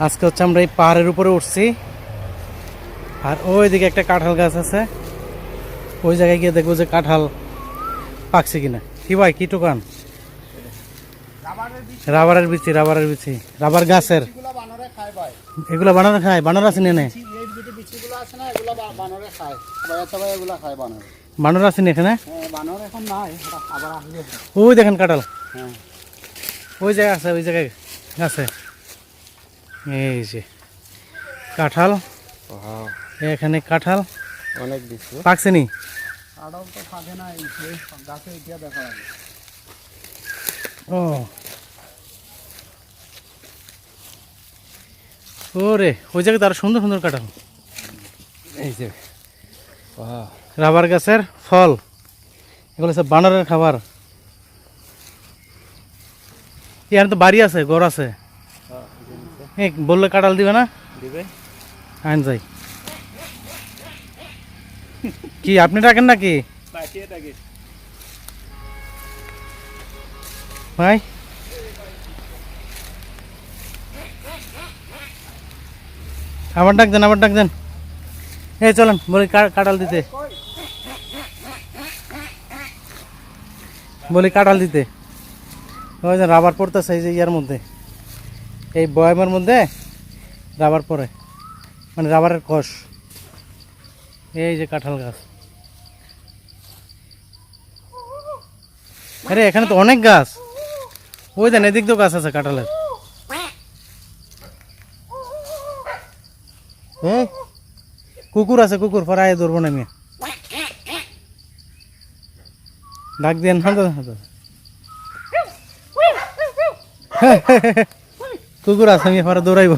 আজকে হচ্ছে আমরা এই পাহাড়ের উপরে উঠছি। আর ওই দিকে একটা কাঁঠাল গাছ আছে। ওই জায়গায় গিয়ে দেখব যে কাঁঠাল পাকছে কিনা। কি ভাই কি টুকান? রাবারের বিচি রাবারের বিচি। রাবার গাছের। এগুলা বানরে খায় বানর আছে নিয়ে নেয় এই যে বিচিগুলো আছে না এগুলা বা- বানরে আছে নি? এখানে ওই দেখেন কাঁঠাল। হ্যাঁ। ওই জায়গায় আছে ওই জায়গায় আছে। এই যে কাঁঠাল। এখানে কাঁঠাল। অনেক দিচ্ছি পাকছে নি আড়াও তো থাকে না এই গাছে এতিয়া দেখা যাবে। ও। ওরে ওই জায়গায় তার সুন্দর সুন্দর কাঁঠাল। এই যে রাবার গাছের ফল। এগুলো সব বানরের খাবার। এখানে তো বাড়ি আছে ঘর আছে। এই বললে কাঁঠাল দিবে না? দিবে। আইন যাই। কি আপনি ডাকেন নাকি? ভাই। আবার ডাক দেন আবার ডাক দেন এই চলেন বলি কাঁঠাল দিতে। বলি কাঁঠাল দিতে। ওই যে রাবার পড়তেছে এই যে ইয়ার মধ্যে। এই বয়ামের মধ্যে রাবার পরে মানে রাবারের কষ এই যে কাঁঠাল গাছ। আরে এখানে তো অনেক গাছ। ওই দেন এদিক তো গাছ আছে কাঁঠালের। হ্যাঁ কুকুর আছে কুকুর পরায় ধরবো না আমি। ডাক দিয়ে না তো কুকুর আছে আমি এবার দৌড়াইব।